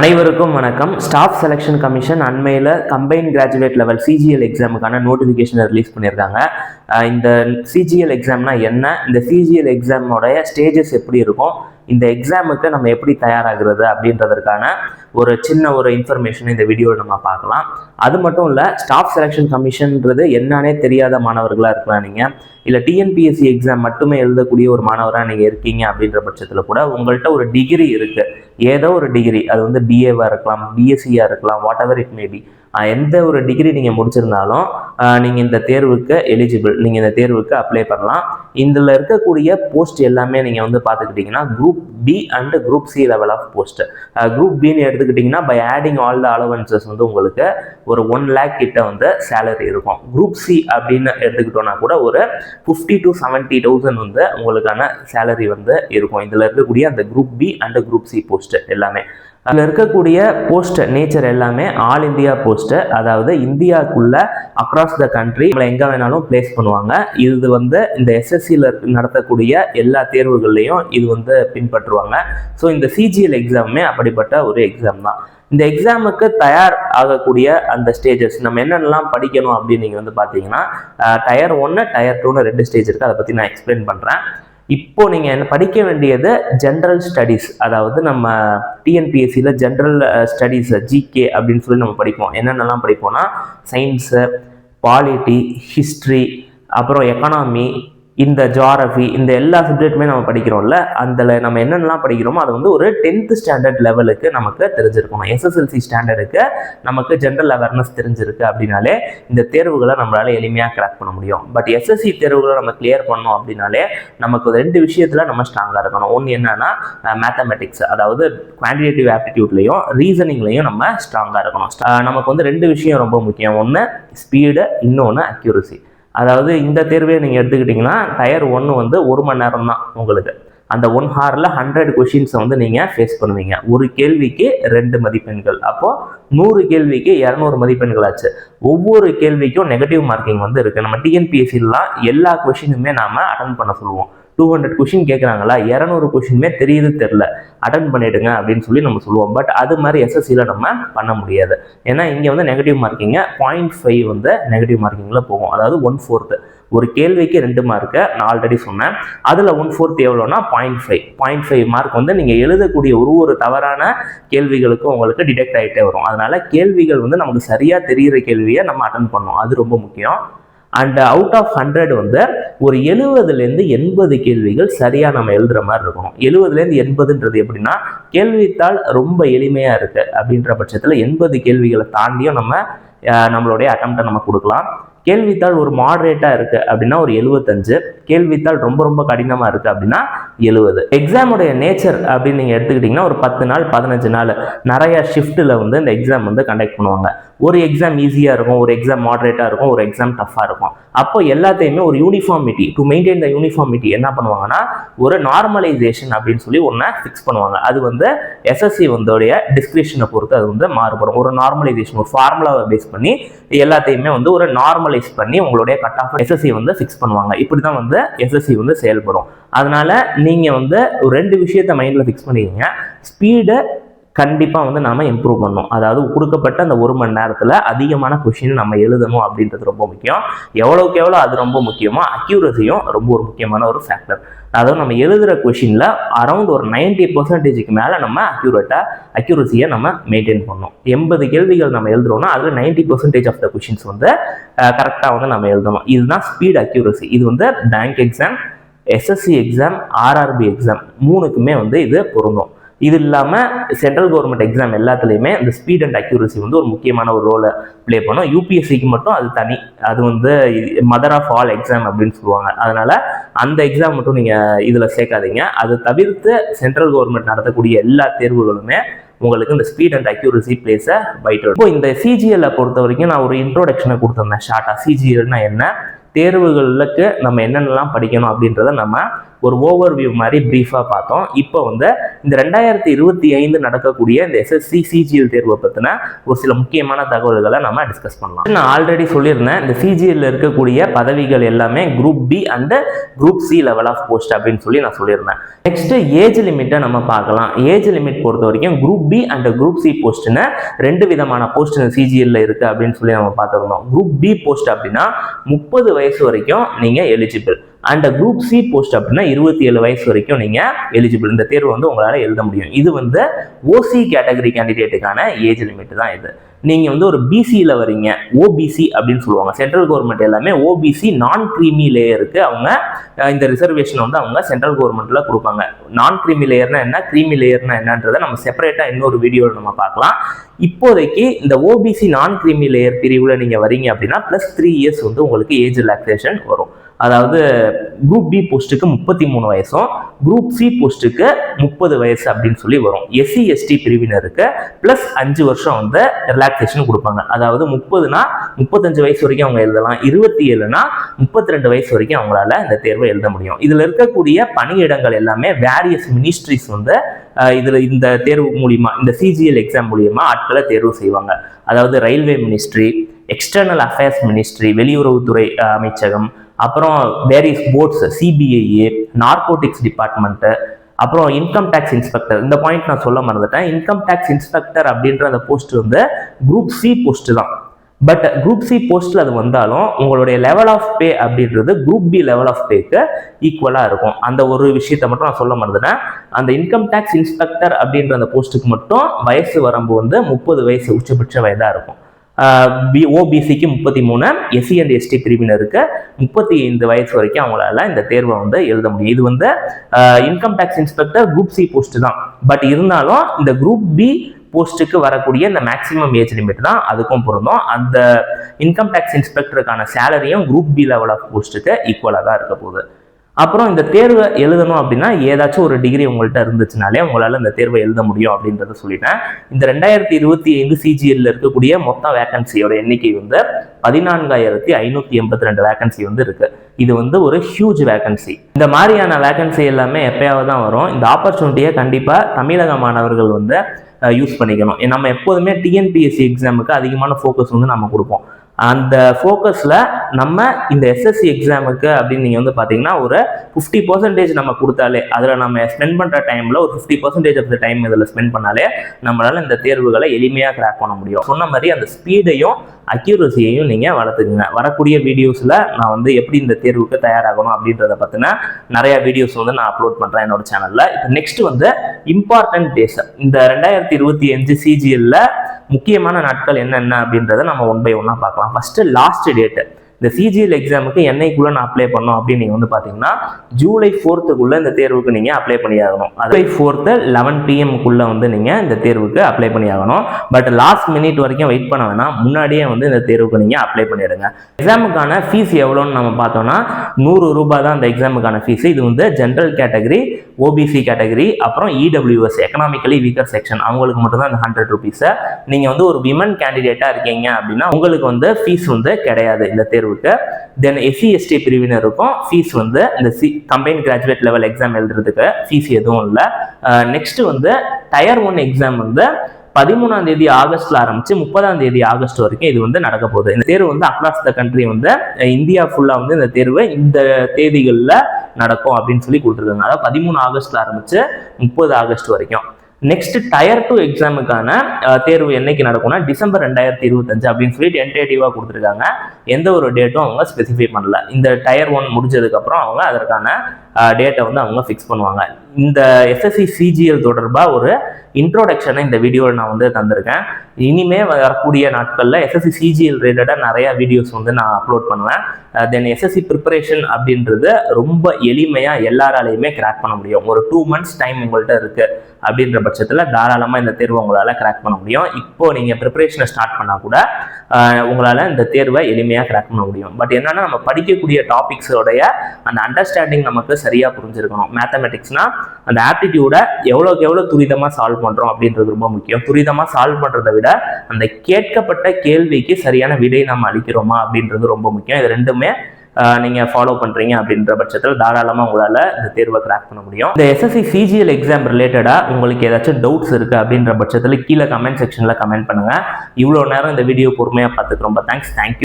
அனைவருக்கும் வணக்கம். Staff selection commission அண்மையில் கம்பைன் கிராஜுவேட் லெவல் சிஜிஎல் எக்ஸாமுக்கான நோட்டிஃபிகேஷனை ரிலீஸ் பண்ணியிருக்காங்க. இந்த சிஜிஎல் எக்ஸாம்னா என்ன? இந்த சிஜிஎல் எக்ஸாமோடைய ஸ்டேஜஸ் எப்படி இருக்கும்? இந்த எக்ஸாமுக்கு நம்ம எப்படி தயாராகிறது அப்படின்றதற்கான ஒரு சின்ன ஒரு இன்ஃபர்மேஷன் இந்த வீடியோவில் நம்ம பார்க்கலாம். அது மட்டும் இல்லை ஸ்டாஃப் செலெக்ஷன் கமிஷன்ன்றது என்னன்னே தெரியாத மாணவர்களாக இருக்கலாம் நீங்கள் இல்லை டிஎன்பிஎஸ்சி எக்ஸாம் மட்டுமே எழுதக்கூடிய ஒரு மாணவராக நீங்கள் இருக்கீங்க அப்படின்ற பட்சத்தில் கூட உங்கள்கிட்ட ஒரு டிகிரி இருக்குது ஏதோ ஒரு டிகிரி அது வந்து பிஏவாக இருக்கலாம் பிஎஸ்சியாக இருக்கலாம் வாட் எவர் இட் மேபி எந்த ஒரு டிகிரி நீங்கள் முடிச்சிருந்தாலும் நீங்கள் இந்த தேர்வுக்கு எலிஜிபிள் நீங்கள் இந்த தேர்வுக்கு அப்ளை பண்ணலாம். இதில் இருக்கக்கூடிய போஸ்ட் எல்லாமே நீங்கள் வந்து பார்த்துக்கிட்டிங்கன்னா group B and group C level of post group பின்னு எடுத்துக்கிட்டிங்கன்னா by adding all the allowances வந்து உங்களுக்கு ஒரு ஒன் லேக் கிட்ட வந்து சேலரி இருக்கும். குரூப் சி அப்படின்னு எடுத்துக்கிட்டோன்னா கூட ஒரு ஃபிஃப்டி டு செவன்ட்டி தௌசண்ட் வந்து உங்களுக்கான சேலரி வந்து இருக்கும். இதில் இருக்கக்கூடிய அந்த group B and group C post எல்லாமே. அதில் இருக்கக்கூடிய போஸ்டர் நேச்சர் எல்லாமே ஆல் இந்தியா போஸ்டர் அதாவது இந்தியாவுக்குள்ள அக்ராஸ் த கண்ட்ரி நம்மளை எங்கே வேணாலும் பிளேஸ் பண்ணுவாங்க. இது வந்து இந்த எஸ்எஸ்சியில் நடத்தக்கூடிய எல்லா தேர்வுகள்லையும் இது வந்து பின்பற்றுவாங்க. ஸோ இந்த சிஜிஎல் எக்ஸாமுமே அப்படிப்பட்ட ஒரு எக்ஸாம் தான். இந்த எக்ஸாமுக்கு தயார் ஆகக்கூடிய அந்த ஸ்டேஜஸ் நம்ம என்னென்னலாம் படிக்கணும் அப்படின்னு நீங்கள் வந்து பார்த்தீங்கன்னா டயர் ஒன்று டயர் டூன்னு ரெண்டு ஸ்டேஜ் இருக்குது அதை பற்றி நான் எக்ஸ்பிளைன் பண்ணுறேன் இப்போ நீங்கள் என்ன படிக்க வேண்டியது ஜென்ரல் ஸ்டடீஸ் அதாவது நம்ம டிஎன்பிஎஸ்சியில் ஜென்ரல் ஸ்டடீஸ் ஜிகே அப்படின்னு சொல்லி நம்ம படிப்போம். என்னென்னலாம் படிப்போம்னா சயின்ஸு பாலிட்டி ஹிஸ்ட்ரி அப்புறம் எக்கனாமி இந்த ஜாரஃபி இந்த எல்லா சப்ஜெக்ட்டுமே நம்ம படிக்கிறோம்ல அதில் நம்ம என்னென்னலாம் படிக்கிறோமோ அது வந்து ஒரு டென்த்து ஸ்டாண்டர்ட் லெவலுக்கு நமக்கு தெரிஞ்சிருக்கணும். எஸ்எஸ்எல்சி ஸ்டாண்டர்டுக்கு நமக்கு ஜென்ரல் அவேர்னஸ் தெரிஞ்சிருக்கு அப்படின்னாலே இந்த தேர்வுகளை நம்மளால் எளிமையாக கிராக் பண்ண முடியும். பட் எஸ்எஸ்சி தேர்வுகளை நம்ம கிளியர் பண்ணோம் அப்படின்னாலே நமக்கு ரெண்டு விஷயத்தில் நம்ம ஸ்ட்ராங்காக இருக்கணும். ஒன்று என்னென்னா மேத்தமெட்டிக்ஸ் அதாவது குவான்டிடேட்டிவ் ஆப்டிடியூட்லையும் ரீசனிங்லையும் நம்ம ஸ்ட்ராங்காக இருக்கணும். நமக்கு வந்து ரெண்டு விஷயம் ரொம்ப முக்கியம். ஒன்று ஸ்பீடு இன்னொன்று அக்யூரசி அதாவது இந்த தேர்வே நீங்கள் எடுத்துக்கிட்டிங்கன்னா டயர் ஒன்று வந்து ஒரு மணி நேரம் தான் உங்களுக்கு. அந்த ஒன் ஹாரில் ஹண்ட்ரட் கொஷின்ஸை வந்து நீங்கள் ஃபேஸ் பண்ணுவீங்க. ஒரு கேள்விக்கு ரெண்டு மதிப்பெண்கள். அப்போது நூறு கேள்விக்கு இரநூறு மதிப்பெண்கள் ஆச்சு ஒவ்வொரு கேள்விக்கும் நெகட்டிவ் மார்க்கிங் வந்து இருக்குது நம்ம டிஎன்பிஎஸ்சிலாம் எல்லா கொஷினுமே நாம் அட்டன் பண்ண சொல்லுவோம். டூ ஹண்ட்ரட் கொஷின் கேட்குறாங்களா இரநூறு கொஷினுமே தெரியுது தெரில அட்டன் பண்ணிவிடுங்க அப்படின்னு சொல்லி நம்ம சொல்லுவோம். பட் அது மாதிரி எஸ்எஸ்சியில் நம்ம பண்ண முடியாது. ஏன்னா இங்கே வந்து நெகட்டிவ் மார்க்கிங்க பாயிண்ட் ஃபைவ் வந்து நெகட்டிவ் மார்க்கிங்கில் போகும். அதாவது ஒன் ஃபோர்த்து ஒரு கேள்விக்கு ரெண்டு மார்க்கை நான் ஆல்ரெடி சொன்னேன். அதில் ஒன் ஃபோர்த் எவ்வளோனா point five point five mark வந்து நீங்கள் எழுதக்கூடிய ஒரு ஒரு தவறான கேள்விகளுக்கும் உங்களுக்கு டிடெக்ட் ஆகிட்டே வரும். அதனால் கேள்விகள் வந்து நமக்கு சரியாக தெரிகிற கேள்வியை நம்ம அட்டன் பண்ணோம் அது ரொம்ப முக்கியம். அண்ட் அவுட் ஆஃப் ஹண்ட்ரட் வந்து ஒரு எழுபதுலேருந்து எண்பது கேள்விகள் சரியாக நம்ம எழுதுகிற மாதிரி இருக்கணும். எழுபதுலேருந்து எண்பதுன்றது எப்படின்னா கேள்வித்தாள் ரொம்ப எளிமையாக இருக்குது அப்படின்ற பட்சத்தில் எண்பது கேள்விகளை தாண்டியும் நம்ம நம்மளுடைய அட்டம்ப்டை நம்ம கொடுக்கலாம். கேள்வித்தாள் ஒரு மாடரேட்டாக இருக்குது அப்படின்னா ஒரு எழுபத்தஞ்சு கேள்வித்தாள் ரொம்ப ரொம்ப கடினமாக இருக்குது அப்படின்னா எழுவது. எக்ஸாமுடைய நேச்சர் அப்படின்னு நீங்கள் எடுத்துக்கிட்டிங்கன்னா ஒரு பத்து நாள் பதினஞ்சு நாள் நிறைய ஷிஃப்ட்டில் வந்து இந்த எக்ஸாம் வந்து கண்டக்ட் பண்ணுவாங்க. ஒரு எக்ஸாம் ஈஸியாக இருக்கும் ஒரு எக்ஸாம் மாடரேட்டாக இருக்கும் ஒரு எக்ஸாம் டஃப்பாக இருக்கும். அப்போ எல்லாத்தையுமே ஒரு uniformity to maintain the uniformity என்ன பண்ணுவாங்கன்னா ஒரு நார்மலைசேஷன் அப்படின்னு சொல்லி ஒன்றை ஃபிக்ஸ் பண்ணுவாங்க. அது வந்து எஸ்எஸ்சி வந்தோடைய டிஸ்கிரிப்ஷனை பொறுத்து அது வந்து மாறுபடும். ஒரு நார்மலைசேஷன் ஒரு ஃபார்முலாவை பேஸ் பண்ணி எல்லாத்தையுமே வந்து ஒரு நார்மலைஸ் பண்ணி உங்களுடைய கட் ஆஃப் எஸ்எஸ்சி வந்து ஃபிக்ஸ் பண்ணுவாங்க. இப்படி தான் வந்து எஸ்எஸ்சி வந்து செயல்படும். அதனால நீங்கள் வந்து ஒரு ரெண்டு விஷயத்தை மைண்டில் ஃபிக்ஸ் பண்ணிக்கிங்க. ஸ்பீடை கண்டிப்பாக வந்து நாம் இம்ப்ரூவ் பண்ணணும். அதாவது கொடுக்கப்பட்ட அந்த ஒரு மணி நேரத்தில் அதிகமான கொஷின் நம்ம எழுதணும் அப்படின்றது ரொம்ப முக்கியம். எவ்வளோக்கு எவ்வளோ அது ரொம்ப முக்கியமோ அக்யூரஸியும் ரொம்ப ஒரு முக்கியமான ஒரு ஃபேக்டர் அதாவது நம்ம எழுதுகிற கொஷினில் அரௌண்ட் ஒரு நைன்டி பர்சன்டேஜுக்கு மேலே நம்ம அக்யூரேட்டாக அக்யூரஸியை நம்ம மெயின்டைன் பண்ணணும். எண்பது கேள்விகள் நம்ம எழுதுறோம்னா அதில் ninety percentage of the questions வந்து கரெக்டாக வந்து நம்ம எழுதணும். இதுதான் ஸ்பீட் அக்யூரஸி இது வந்து bank exam SSC exam RRB exam மூணுக்குமே வந்து இது பொருந்தும். இது இல்லாமல் சென்ட்ரல் கவர்மெண்ட் எக்ஸாம் எல்லாத்துலேயுமே இந்த ஸ்பீட் அண்ட் அக்யூரசி வந்து ஒரு முக்கியமான ஒரு ரோலை ப்ளே பண்ணும். யூபிஎஸ்சிக்கு மட்டும் அது தனி. அது வந்து மதர் ஆஃப் ஆல் எக்ஸாம் அப்படின்னு சொல்லுவாங்க. அதனால் அந்த எக்ஸாம் மட்டும் நீங்கள் இதில் சேர்க்காதீங்க. அது தவிர்த்து சென்ட்ரல் கவர்மெண்ட் நடத்தக்கூடிய எல்லா தேர்வுகளுமே உங்களுக்கு இந்த ஸ்பீட் அண்ட் அக்யூரசி பிளேஸை பைட் இப்போ இந்த சிஜிஎல்லை பொறுத்த வரைக்கும் நான் ஒரு இன்ட்ரோடக்ஷனை கொடுத்துருந்தேன் ஷார்ட்டாக சிஜிஎல்னா என்ன? தேர்வுகளுக்கு நம்ம என்னென்னலாம் படிக்கணும் அப்படின்றத நம்ம ஒரு ஓவர் வியூ மாதிரி ப்ரீஃபாக பார்த்தோம். இப்போ வந்து இந்த ரெண்டாயிரத்தி இருபத்தி ஐந்து நடக்கக்கூடிய இந்த எஸ்எஸ்சி சிஜிஎல் தேர்வை பற்றின ஒரு சில முக்கியமான தகவல்களை நம்ம டிஸ்கஸ் பண்ணலாம். நான் ஆல்ரெடி சொல்லியிருந்தேன் இந்த சிஜிஎல்ல இருக்கக்கூடிய பதவிகள் எல்லாமே group B and group C level of post அப்படின்னு சொல்லி நான் சொல்லியிருந்தேன். நெக்ஸ்ட் ஏஜ் லிமிட்டை நம்ம பார்க்கலாம். ஏஜ் லிமிட் பொறுத்த வரைக்கும் group B and group C போஸ்ட்னு ரெண்டு விதமான போஸ்ட் இந்த சிஜிஎல்ல இருக்கு அப்படின்னு சொல்லி நம்ம பார்த்துருந்தோம். குரூப் பி போஸ்ட் அப்படின்னா முப்பது வயசு வரைக்கும் நீங்கள் eligible and group C post அப்படின்னா இருபத்தி ஏழு வயசு வரைக்கும் நீங்கள் எலிஜிபிள் இந்த தேர்வு வந்து உங்களால் எழுத முடியும். இது வந்து ஓசி கேட்டகரி கேண்டிடேட்டுக்கான ஏஜ் லிமிட் தான் இது. நீங்கள் வந்து ஒரு பிசியில் வரீங்க ஓபிசி அப்படின்னு சொல்லுவாங்க. சென்ட்ரல் கவர்மெண்ட் எல்லாமே ஓபிசி நான் கிரீமி லேயருக்கு அவங்க இந்த ரிசர்வேஷன் வந்து அவங்க சென்ட்ரல் கவர்மெண்ட்டில் கொடுப்பாங்க. நான் கிரீமி லேயர்னா என்ன? கிரீமி லேயர்னா என்னன்றதை நம்ம செப்பரேட்டாக இன்னொரு வீடியோவில் நம்ம பார்க்கலாம். இப்போதைக்கு இந்த ஓபிசி நான் கிரீமி லேயர் பிரிவில் நீங்கள் வரீங்க அப்படின்னா ப்ளஸ் த்ரீ இயர்ஸ் வந்து உங்களுக்கு ஏஜ் ரிலாக்ஸேஷன் வரும். அதாவது குரூப் பி போஸ்ட்டுக்கு முப்பத்தி மூணு வயசும் குரூப் சி போஸ்ட்டுக்கு முப்பது வயசு அப்படின்னு சொல்லி வரும். எஸ்சி எஸ்டி பிரிவினருக்கு ப்ளஸ் அஞ்சு வருஷம் வந்து ரிலாக்ஸேஷன் கொடுப்பாங்க. அதாவது முப்பதுனா முப்பத்தஞ்சு வயசு வரைக்கும் அவங்க எழுதலாம். இருபத்தி ஏழுனா முப்பத்தி ரெண்டு வயசு வரைக்கும் அவங்களால இந்த தேர்வை எழுத முடியும். இதில் இருக்கக்கூடிய பணியிடங்கள் எல்லாமே வேரியஸ் மினிஸ்ட்ரிஸ் வந்து இதில் இந்த தேர்வு மூலியமா இந்த சிஜிஎல் எக்ஸாம் மூலியமா ஆட்களை தேர்வு செய்வாங்க. அதாவது railway ministry external affairs ministry வெளியுறவுத்துறை அமைச்சகம் அப்புறம் வேரியஸ் போர்ட்ஸ் சிபிஐஏ நார்கோட்டிக்ஸ் டிபார்ட்மெண்ட்டு அப்புறம் இன்கம் டேக்ஸ் இன்ஸ்பெக்டர் இந்த பாயிண்ட் நான் சொல்ல மறந்துட்டேன். இன்கம் டேக்ஸ் இன்ஸ்பெக்டர் அப்படின்ற அந்த போஸ்ட் வந்து குரூப் சி போஸ்ட் தான். பட் குரூப் சி போஸ்ட்ல அது வந்தாலும் உங்களுடைய லெவல் ஆஃப் பே அப்படின்றது குரூப் பி லெவல் ஆஃப் பேக்கு ஈக்குவலாக இருக்கும். அந்த ஒரு விஷயத்தை மட்டும் நான் சொல்ல மறந்துட்டேன். அந்த இன்கம் டேக்ஸ் இன்ஸ்பெக்டர் அப்படின்ற அந்த போஸ்ட்டுக்கு மட்டும் வயசு வரம்பு வந்து முப்பது வயசு உச்சபட்ச வயதாக இருக்கும். பி ஓபிசிக்கு முப்பத்தி மூணு எஸ்சி அண்ட் எஸ்டி பிரிவினருக்கு முப்பத்தி ஐந்து வயசு வரைக்கும் அவங்களால இந்த தேர்வை வந்து எழுத முடியும். இது வந்து income tax inspector group C post தான். பட் இருந்தாலும் இந்த குரூப் பி போஸ்ட்டுக்கு வரக்கூடிய இந்த மேக்ஸிமம் ஏஜ் லிமிட் தான் அதுக்கும் பொருந்தும். அந்த இன்கம் டேக்ஸ் இன்ஸ்பெக்டருக்கான சேலரியும் குரூப் பி லெவல் ஆஃப் போஸ்ட்டுக்கு ஈக்குவலாக தான் இருக்க போகுது. அப்புறம் இந்த தேர்வை எழுதணும் அப்படின்னா ஏதாச்சும் ஒரு டிகிரி உங்கள்கிட்ட இருந்துச்சுனாலே உங்களால் இந்த தேர்வை எழுத முடியும் அப்படின்றத சொல்லிட்டேன். இந்த ரெண்டாயிரத்தி இருபத்தி ஐந்து சிஜிஎல்ல இருக்கக்கூடிய மொத்த வேகன்சியோட எண்ணிக்கை வந்து பதினான்காயிரத்தி ஐநூற்றி எண்பத்தி ரெண்டு வேகன்சி வந்து இருக்கு. இது வந்து ஒரு ஹியூஜ் வேகன்சி இந்த மாதிரியான வேகன்சி எல்லாமே எப்பயாவது தான் வரும். இந்த ஆப்பர்ச்சுனிட்டியை கண்டிப்பாக தமிழக மாணவர்கள் வந்து யூஸ் பண்ணிக்கணும். நம்ம எப்போதுமே டிஎன்பிஎஸ்சி எக்ஸாமுக்கு அதிகமான ஃபோக்கஸ் வந்து நம்ம கொடுப்போம். அந்த ஃபோக்கஸில் நம்ம இந்த எஸ்எஸ்சி எக்ஸாமுக்கு அப்படின்னு நீங்கள் வந்து பார்த்தீங்கன்னா ஒரு ஃபிஃப்டி பர்சன்டேஜ் நம்ம கொடுத்தாலே அதில் நம்ம ஸ்பெண்ட் பண்ணுற டைமில் ஒரு fifty percentage of the time இதில் ஸ்பெண்ட் பண்ணாலே நம்மளால் இந்த தேர்வுகளை எளிமையாக கிராக் பண்ண முடியும். சொன்ன மாதிரி அந்த ஸ்பீடையும் அக்யூரஸியையும் நீங்கள் வளர்த்துக்குங்க. வரக்கூடிய வீடியோஸில் நான் வந்து எப்படி இந்த தேர்வுக்கு தயாராகணும் அப்படின்றத பற்றின நிறையா வீடியோஸ் வந்து நான் அப்லோட் பண்ணுறேன் என்னோட சேனலில் இப்போ நெக்ஸ்ட் வந்து இம்பார்ட்டன்ட் டேஸ் இந்த ரெண்டாயிரத்தி இருபத்தி அஞ்சு சிஜிஎல்ல முக்கியமான நாட்கள் என்னென்ன அப்படின்றத நம்ம ஒன் பை ஒன்னாக பார்க்கலாம். ஃபஸ்ட்டு லாஸ்ட் டேட்டு இந்த சிஜிஎல் எக்ஸாமுக்கு என்னைக்குள்ள நான் அப்ளை பண்ணோம் அப்படின்னு நீங்கள் வந்து பார்த்தீங்கன்னா ஜூலை ஃபோர்த்துக்குள்ள இந்த தேர்வுக்கு நீங்கள் அப்ளை பண்ணியாகணும். ஜூலை ஃபோர்த்து லெவன் பிஎம்க்குள்ள வந்து நீங்கள் இந்த தேர்வுக்கு அப்ளை பண்ணியாகணும். பட் லாஸ்ட் மினிட் வரைக்கும் வெயிட் பண்ண வேணாம். முன்னாடியே வந்து இந்த தேர்வுக்கு நீங்கள் அப்ளை பண்ணிடுங்க. எக்ஸாமுக்கான ஃபீஸ் எவ்வளோன்னு நம்ம பார்த்தோம்னா நூறு ரூபாய் தான் அந்த எக்ஸாமுக்கான ஃபீஸ் இது வந்து ஜென்ரல் கேட்டகரி ஓபிசி கேட்டகரி அப்புறம் இடபிள்யூஎஸ் எக்கனாமிக்கலி வீக்கர் செக்ஷன் அவங்களுக்கு மட்டும்தான் இந்த ஹண்ட்ரட் ருபீஸை நீங்கள் வந்து ஒரு விமன் கேண்டிடேட்டாக இருக்கீங்க அப்படின்னா உங்களுக்கு வந்து ஃபீஸ் வந்து கிடையாது இந்த தேர்வு விட்டு தென் எஸ்சி எஸ்டி பிரிவினருக்கும் ஃபீஸ் வந்து இந்த C combine graduate level exam எழுதுறதுக்கு ஃபீஸ் எதுவும் இல்லை. நெக்ஸ்ட் வந்து டயர் ஒன் எக்ஸாம் வந்து பதிமூணாம் தேதி ஆகஸ்ட்ல ஆரம்பிச்சு முப்பதாம் தேதி ஆகஸ்ட் வரைக்கும் இது வந்து நடக்க போகுது. இந்த தேர்வு வந்து அக்ராஸ் த கண்ட்ரி வந்து இந்தியா ஃபுல்லா வந்து இந்த தேர்வு இந்த தேதிகளில் நடக்கும் அப்படின்னு சொல்லி கொடுத்துருக்காங்க. அதாவது பதிமூணு ஆகஸ்ட்ல ஆரம்பிச்சு முப்பது ஆகஸ்ட் வரைக்கும். நெக்ஸ்ட் டயர் டூ எக்ஸாமுக்கான தேர்வு என்னைக்கு நடக்கும்னா டிசம்பர் ரெண்டாயிரத்தி இருபத்தஞ்சு அப்படின்னு சொல்லி டென்டேட்டிவாக கொடுத்துருக்காங்க. எந்த ஒரு டேட்டும் அவங்க ஸ்பெசிஃபை பண்ணல. இந்த டயர் ஒன் முடிஞ்சதுக்கப்புறம் அவங்க அதற்கான டேட்டை வந்து அவங்க ஃபிக்ஸ் பண்ணுவாங்க. இந்த எஸ்எஸ்சி சிஜிஎல் தொடர்பாக ஒரு இன்ட்ரோடக்ஷனை இந்த வீடியோவில் நான் வந்து தந்திருக்கேன். இனிமே வரக்கூடிய நாட்களில் எஸ்எஸ்சி சிஜிஎல் ரிலேட்டடாக நிறையா வீடியோஸ் வந்து நான் அப்லோட் பண்ணுவேன். தென் எஸ்எஸ்சி ப்ரிப்பரேஷன் அப்படின்றது ரொம்ப எளிமையாக எல்லாராலையுமே கிராக் பண்ண முடியும். ஒரு டூ மந்த்ஸ் டைம் உங்கள்கிட்ட இருக்குது அப்படின்ற பட்சத்தில் தாராளமாக இந்த தேர்வை உங்களால் கிராக் பண்ண முடியும். இப்போ நீங்கள் ப்ரிப்பரேஷனை ஸ்டார்ட் பண்ணால் கூட உங்களால் இந்த தேர்வை எளிமையாக கிராக் பண்ண முடியும். பட் என்னென்னா நம்ம படிக்கக்கூடிய டாபிக்ஸோடைய அந்த அண்டர்ஸ்டாண்டிங் நமக்கு சரியாக புரிஞ்சிருக்கணும். மேத்தமெட்டிக்ஸ்னா அந்த ஆப்டிடியூடை எவ்வளோக்கு எவ்வளோ துரிதமாக சால்வ் பண்ணுறோம் அப்படின்றது ரொம்ப முக்கியம். துரிதமாக சால்வ் பண்ணுறதை விட அந்த கேட்கப்பட்ட கேள்விக்கு சரியான விடை நம்ம அளிக்கிறோமா அப்படின்றது ரொம்ப முக்கியம். இது ரெண்டு எல்லாத்துக்குமே நீங்கள் ஃபாலோ பண்ணுறீங்க அப்படின்ற பட்சத்தில் தாராளமாக உங்களால் இந்த தேர்வை கிராக் பண்ண முடியும். இந்த எஸ்எஸ்சி சிஜிஎல் எக்ஸாம் ரிலேட்டடாக உங்களுக்கு ஏதாச்சும் டவுட்ஸ் இருக்குது அப்படின்ற பட்சத்தில் கீழே கமெண்ட் செக்ஷனில் கமெண்ட் பண்ணுங்கள் இவ்வளோ நேரம் இந்த வீடியோ பொறுமையாக பார்த்துக்கு ரொம்ப தேங்க்ஸ் தேங்க்யூ